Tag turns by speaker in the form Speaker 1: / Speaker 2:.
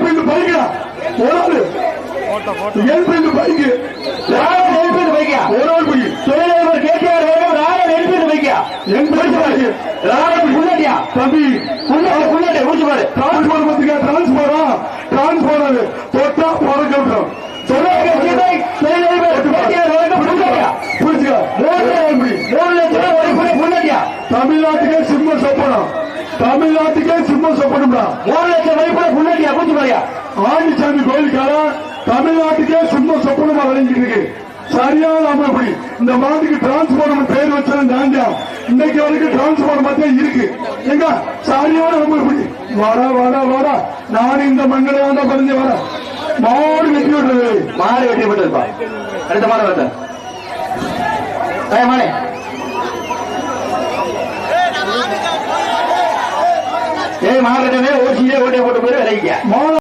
Speaker 1: பைக்கா? ஒரு ஆளு எல்பிண்டு பைக்கு.
Speaker 2: பைக்கா?
Speaker 1: ஒரு ஆள் பைக்கு.
Speaker 2: பைக்கா?
Speaker 1: பைக்கு தம்பி.
Speaker 2: முடிச்சு பாரு.
Speaker 1: டிரான்ஸ்போரா டிரான்ஸ்போர் தொட்டா போற
Speaker 2: மூணு மூணு லட்சம் ரூபாய் ஒதுக்கீடு முன்னாடியா
Speaker 1: தமிழ்நாட்டுக்கே சிம்ம சொப்பனம் தமிழ்நாட்டுக்கே சிம்ம சொப்பனம்டா ஆண்டிசாமி கோயிலுக்கார? தமிழ்நாட்டுக்கே சிம்ம சொப்பனமா விளங்கிட்டு இருக்கு. சரியான அமைப்பு இந்த மாட்டுக்கு டிரான்ஸ்போர்ட் பேர் வச்சது தாண்டியா இன்னைக்கு வரைக்கும் டிரான்ஸ்போர்ட் மட்டும் இருக்கு. எங்க சரியான அமைப்பு வாடா வாடா வாடா. நான் இந்த மண்ணில தான் வர மாடு வெட்டி விடுறது
Speaker 2: மாடு வெட்டி போட்டிருப்பா அடுத்த மாடு வரட்ட மாடு. ஏய் மாடு ஓசியே ஓட்டை போட்டு போய் விளைவிக்க
Speaker 1: மாடு